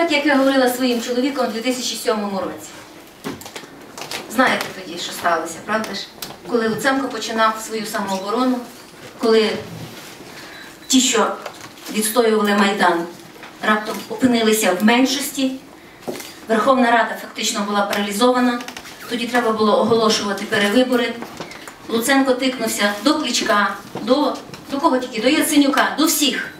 Так як я говорила своїм чоловіком у 2007 році. Знаєте тоді, що сталося, правда ж? Коли Луценко починав свою самооборону, коли ті, що відстоювали Майдан, раптом опинилися в меншості, Верховна Рада фактично була паралізована, тоді треба було оголошувати перевибори. Луценко тикнувся до Кличка, до, до кого тільки, до Яценюка, до всіх.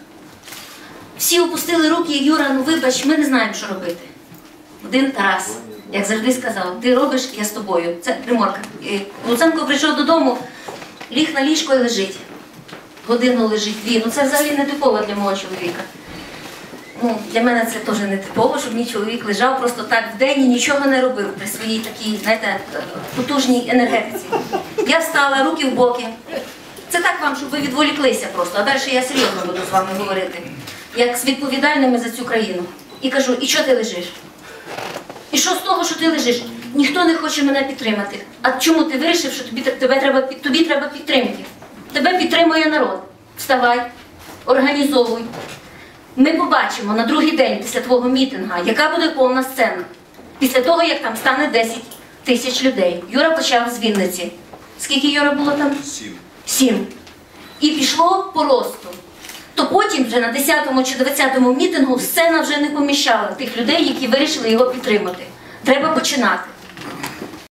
Всі опустили руки, Юра, ну вибач, ми не знаємо, що робити. Один Тарас, як завжди сказав, ти робиш, я з тобою. Це приморка. І Луценко прийшов додому, ліг на ліжко і лежить. Годину лежить дві. Ну це взагалі не типово для мого чоловіка. Ну, для мене це теж не типово, щоб мій чоловік лежав просто так в день і нічого не робив при своїй такій, знаєте, потужній енергетиці. Я встала, руки в боки. Це так вам, щоб ви відволіклися просто, а далі я серйозно буду з вами говорити, як з відповідальними за цю країну. І кажу, і що ти лежиш? І що з того, що ти лежиш? Ніхто не хоче мене підтримати. А чому ти вирішив, що тобі, тебе треба, тобі треба підтримки? Тебе підтримує народ. Вставай, організовуй. Ми побачимо на другий день після твого мітинга, яка буде повна сцена. Після того, як там стане 10 тисяч людей. Юра почав з Вінниці. Скільки Юра було там? Сім. Сім. І пішло по росту. Вже на 10-му чи 20-му мітингу сцена вже не поміщала тих людей, які вирішили його підтримати. Треба починати.